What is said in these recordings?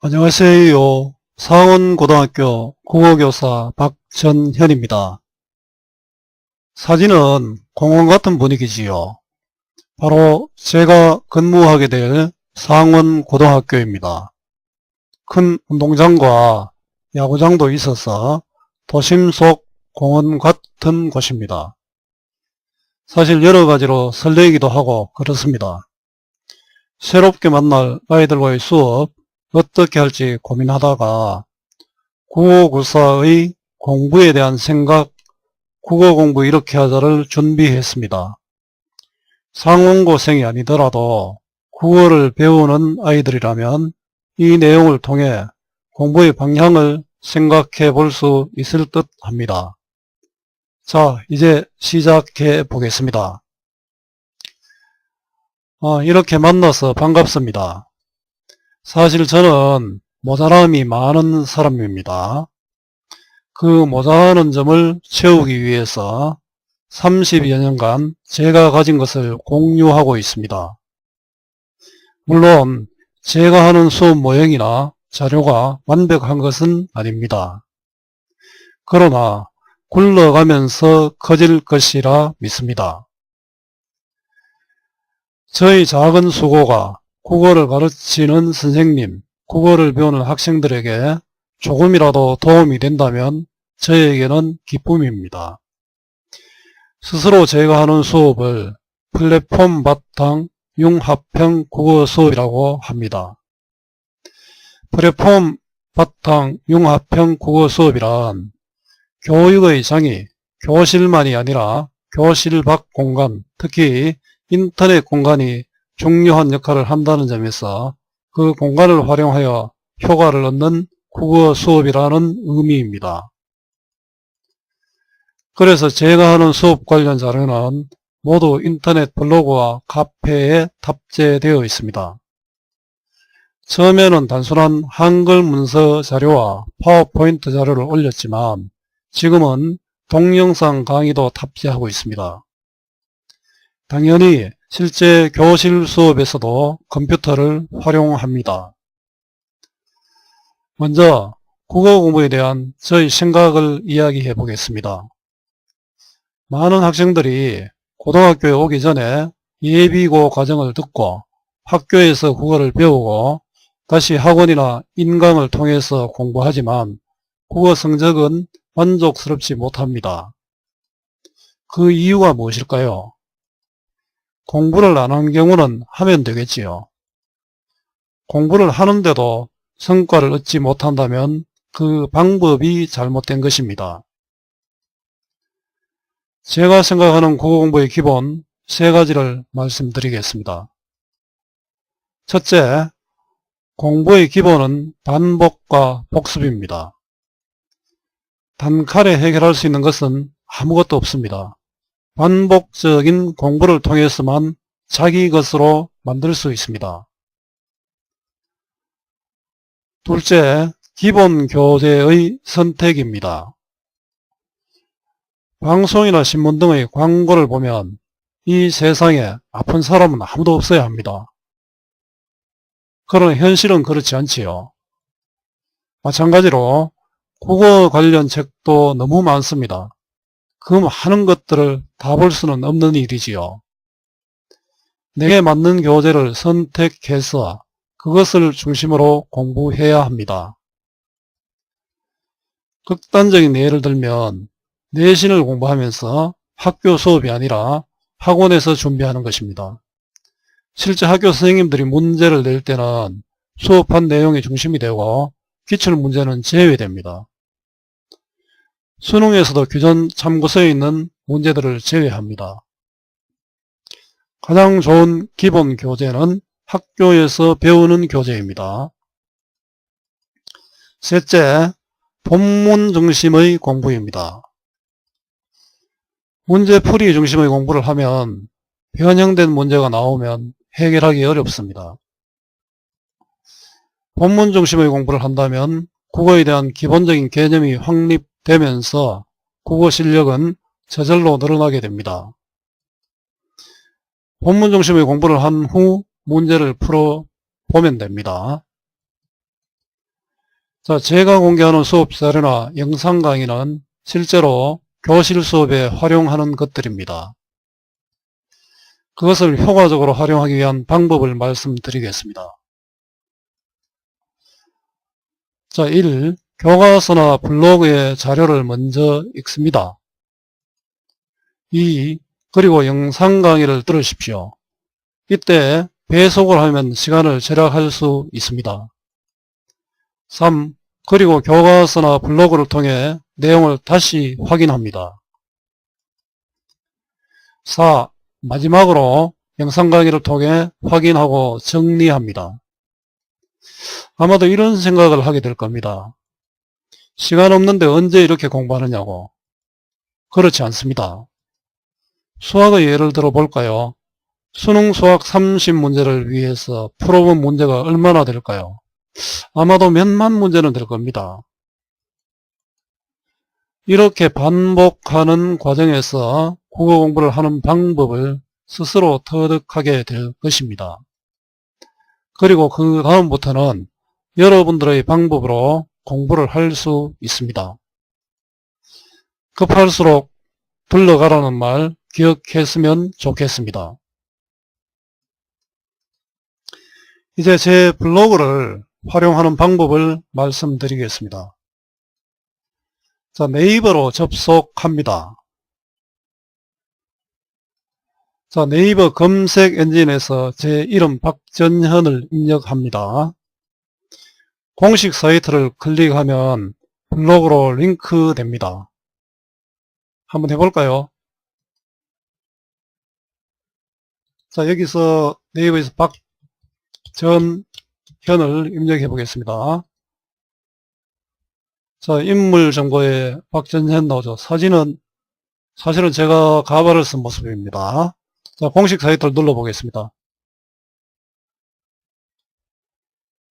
안녕하세요. 상원고등학교 국어교사 박전현입니다. 사진은 공원 같은 분위기지요. 바로 제가 근무하게 될 상원고등학교입니다. 큰 운동장과 야구장도 있어서 도심 속 공원 같은 곳입니다. 사실 여러 가지로 설레기도 하고 그렇습니다. 새롭게 만날 아이들과의 수업, 어떻게 할지 고민하다가 국어고사의 공부에 대한 생각, 국어 공부 이렇게 하자를 준비했습니다. 상원고생이 아니더라도 국어를 배우는 아이들이라면 이 내용을 통해 공부의 방향을 생각해 볼 수 있을 듯 합니다. 자, 이제 시작해 보겠습니다. 아, 이렇게 만나서 반갑습니다. 사실 저는 모자람이 많은 사람입니다. 그 모자라는 점을 채우기 위해서 30여 년간 제가 가진 것을 공유하고 있습니다. 물론 제가 하는 수업 모형이나 자료가 완벽한 것은 아닙니다. 그러나 굴러가면서 커질 것이라 믿습니다. 저희 작은 수고가 국어를 가르치는 선생님, 국어를 배우는 학생들에게 조금이라도 도움이 된다면 저에게는 기쁨입니다. 스스로 제가 하는 수업을 플랫폼 바탕 융합형 국어 수업이라고 합니다. 플랫폼 바탕 융합형 국어 수업이란 교육의 장이 교실만이 아니라 교실 밖 공간, 특히 인터넷 공간이 중요한 역할을 한다는 점에서 그 공간을 활용하여 효과를 얻는 국어 수업이라는 의미입니다. 그래서 제가 하는 수업 관련 자료는 모두 인터넷 블로그와 카페에 탑재되어 있습니다. 처음에는 단순한 한글 문서 자료와 파워포인트 자료를 올렸지만 지금은 동영상 강의도 탑재하고 있습니다. 당연히 실제 교실 수업에서도 컴퓨터를 활용합니다. 먼저 국어 공부에 대한 저희 생각을 이야기해 보겠습니다. 많은 학생들이 고등학교에 오기 전에 예비고 과정을 듣고 학교에서 국어를 배우고 다시 학원이나 인강을 통해서 공부하지만 국어 성적은 만족스럽지 못합니다. 그 이유가 무엇일까요? 공부를 안 한 경우는 하면 되겠지요. 공부를 하는데도 성과를 얻지 못한다면 그 방법이 잘못된 것입니다. 제가 생각하는 국어 공부의 기본 세 가지를 말씀드리겠습니다. 첫째, 공부의 기본은 반복과 복습입니다. 단칼에 해결할 수 있는 것은 아무것도 없습니다. 반복적인 공부를 통해서만 자기 것으로 만들 수 있습니다. 둘째, 기본 교재의 선택입니다. 방송이나 신문 등의 광고를 보면 이 세상에 아픈 사람은 아무도 없어야 합니다. 그러나 현실은 그렇지 않지요. 마찬가지로 국어 관련 책도 너무 많습니다. 그 많은 것들을 다 볼 수는 없는 일이지요. 내게 맞는 교재를 선택해서 그것을 중심으로 공부해야 합니다. 극단적인 예를 들면 내신을 공부하면서 학교 수업이 아니라 학원에서 준비하는 것입니다. 실제 학교 선생님들이 문제를 낼 때는 수업한 내용이 중심이 되고 기출 문제는 제외됩니다. 수능에서도 규전 참고서에 있는 문제들을 제외합니다. 가장 좋은 기본 교재는 학교에서 배우는 교재입니다. 셋째, 본문 중심의 공부입니다. 문제풀이 중심의 공부를 하면 변형된 문제가 나오면 해결하기 어렵습니다. 본문 중심의 공부를 한다면 국어에 대한 기본적인 개념이 확립 되면서 국어 실력은 저절로 늘어나게 됩니다. 본문 중심의 공부를 한 후 문제를 풀어 보면 됩니다. 자, 제가 공개하는 수업 자료나 영상 강의는 실제로 교실 수업에 활용하는 것들입니다. 그것을 효과적으로 활용하기 위한 방법을 말씀드리겠습니다. 자, 1. 교과서나 블로그의 자료를 먼저 읽습니다. 2. 그리고 영상 강의를 들으십시오. 이때 배속을 하면 시간을 절약할 수 있습니다. 3. 그리고 교과서나 블로그를 통해 내용을 다시 확인합니다. 4. 마지막으로 영상 강의를 통해 확인하고 정리합니다. 아마도 이런 생각을 하게 될 겁니다. 시간 없는데 언제 이렇게 공부하느냐고. 그렇지 않습니다. 수학의 예를 들어 볼까요? 수능 수학 30문제를 위해서 풀어본 문제가 얼마나 될까요? 아마도 몇만 문제는 될 겁니다. 이렇게 반복하는 과정에서 국어 공부를 하는 방법을 스스로 터득하게 될 것입니다. 그리고 그 다음부터는 여러분들의 방법으로 공부를 할 수 있습니다. 급할수록 둘러가라는 말 기억했으면 좋겠습니다. 이제 제 블로그를 활용하는 방법을 말씀드리겠습니다. 자, 네이버로 접속합니다. 자, 네이버 검색 엔진에서 제 이름 박전현을 입력합니다. 공식 사이트를 클릭하면 블로그로 링크 됩니다. 한번 해볼까요? 자, 여기서 네이버에서 박전현을 입력해 보겠습니다. 자, 인물 정보에 박전현 나오죠. 사진은, 사실은 제가 가발을 쓴 모습입니다. 자, 공식 사이트를 눌러 보겠습니다.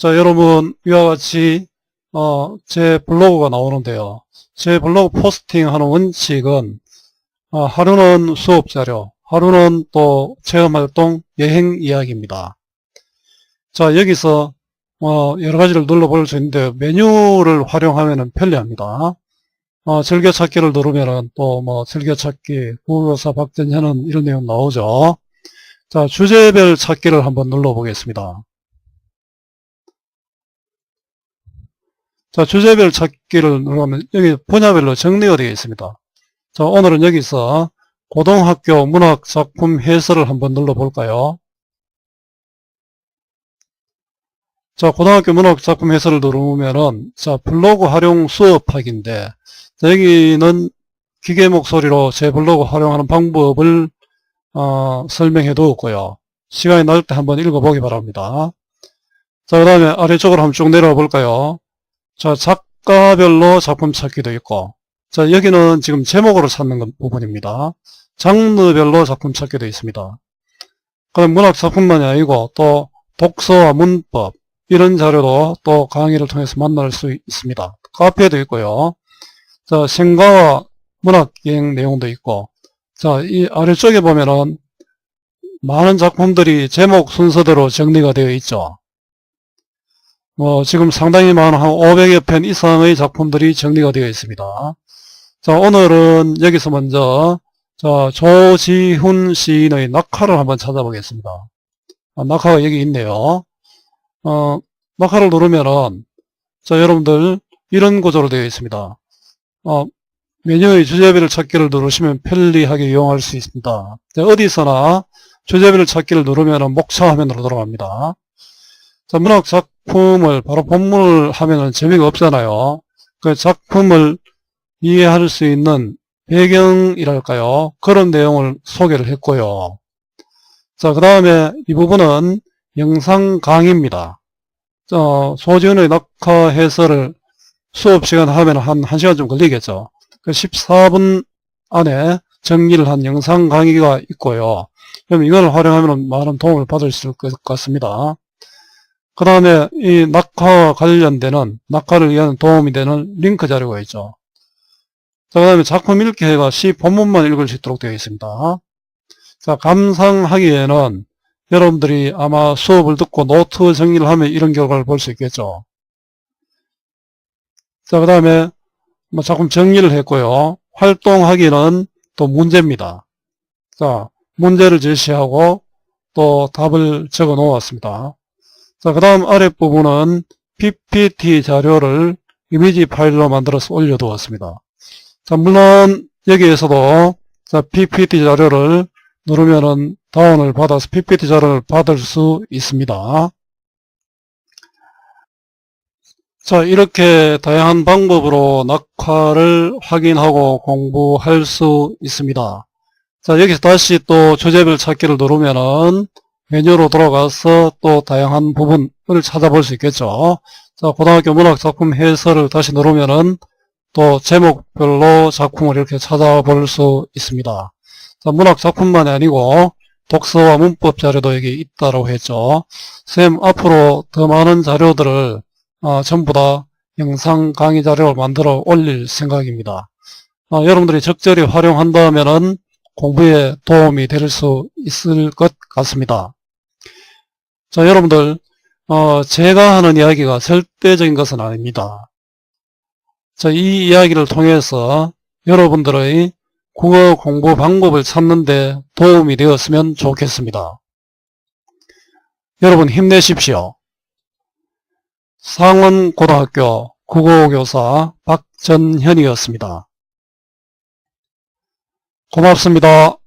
자, 여러분, 이와 같이, 어, 제 블로그가 나오는데요. 제 블로그 포스팅 하는 원칙은, 어, 하루는 수업 자료, 하루는 또 체험활동, 여행 이야기입니다. 자, 여기서, 어, 여러 가지를 눌러볼 수 있는데, 메뉴를 활용하면 편리합니다. 어, 즐겨찾기를 누르면은 또뭐 즐겨찾기, 국어사 박전현은 이런 내용 나오죠. 자, 주제별 찾기를 한번 눌러보겠습니다. 자, 주제별 찾기를 누르면 여기 분야별로 정리가 되어 있습니다. 자, 오늘은 여기서 고등학교 문학 작품 해설을 한번 눌러볼까요? 자, 고등학교 문학 작품 해설을 누르면은, 자, 블로그 활용 수업하기인데, 여기는 기계 목소리로 제 블로그 활용하는 방법을, 어, 설명해 두었고요. 시간이 날 때 한번 읽어보기 바랍니다. 자, 그 다음에 아래쪽으로 한번 쭉 내려와 볼까요? 자, 작가별로 작품 찾기도 있고, 자, 여기는 지금 제목으로 찾는 부분입니다. 장르별로 작품 찾기도 있습니다. 그럼 문학 작품만이 아니고 또 독서와 문법 이런 자료도 또 강의를 통해서 만날 수 있습니다. 카페도 있고요. 자, 생가와 문학 여행 내용도 있고 자, 이 아래쪽에 보면은 많은 작품들이 제목 순서대로 정리가 되어 있죠. 뭐 지금 상당히 많은 한 500여 편 이상의 작품들이 정리가 되어 있습니다. 자 오늘은 여기서 먼저 자 조지훈 시인의 낙하를 한번 찾아보겠습니다. 아, 낙하가 여기 있네요. 어, 낙하를 누르면은 자 여러분들 이런 구조로 되어 있습니다. 어, 메뉴의 주제별을 찾기를 누르시면 편리하게 이용할 수 있습니다. 자, 어디서나 주제별을 찾기를 누르면 목차 화면으로 돌아갑니다. 자, 문학 작품을 바로 본문을 하면은 재미가 없잖아요. 그 작품을 이해할 수 있는 배경이랄까요. 그런 내용을 소개를 했고요. 자, 그 다음에 이 부분은 영상 강의입니다. 어, 소지훈의 낙하 해설을 수업 시간 하면 한 1시간 좀 걸리겠죠. 그 14분 안에 정리를 한 영상 강의가 있고요. 그럼 이걸 활용하면 많은 도움을 받을 수 있을 것 같습니다. 그 다음에 이 낙하와 관련되는 낙하를 위한 도움이 되는 링크 자료가 있죠. 자, 그 다음에 작품 읽기가 시 본문만 읽을 수 있도록 되어 있습니다. 자, 감상하기에는 여러분들이 아마 수업을 듣고 노트 정리를 하면 이런 결과를 볼 수 있겠죠. 자, 그 다음에 뭐 조금 정리를 했고요. 활동하기는 또 문제입니다. 자, 문제를 제시하고 또 답을 적어 놓았습니다. 자, 그 다음 아랫부분은 PPT 자료를 이미지 파일로 만들어서 올려두었습니다. 자, 물론 여기에서도 자, PPT 자료를 누르면은 다운을 받아서 PPT 자료를 받을 수 있습니다. 자, 이렇게 다양한 방법으로 낙화를 확인하고 공부할 수 있습니다. 자, 여기서 다시 또 주제별 찾기를 누르면은 메뉴로 돌아가서 또 다양한 부분을 찾아볼 수 있겠죠. 자, 고등학교 문학 작품 해설을 다시 누르면은 또 제목별로 작품을 이렇게 찾아볼 수 있습니다. 자, 문학 작품만이 아니고 독서와 문법 자료도 여기 있다고 했죠. 쌤 앞으로 더 많은 자료들을 어, 전부 다 영상 강의 자료를 만들어 올릴 생각입니다. 어, 여러분들이 적절히 활용한다면은 공부에 도움이 될 수 있을 것 같습니다. 자, 여러분들, 어, 제가 하는 이야기가 절대적인 것은 아닙니다. 자, 이 이야기를 통해서 여러분들의 국어 공부 방법을 찾는데 도움이 되었으면 좋겠습니다. 여러분 힘내십시오. 상원고등학교 국어교사 박전현이었습니다. 고맙습니다.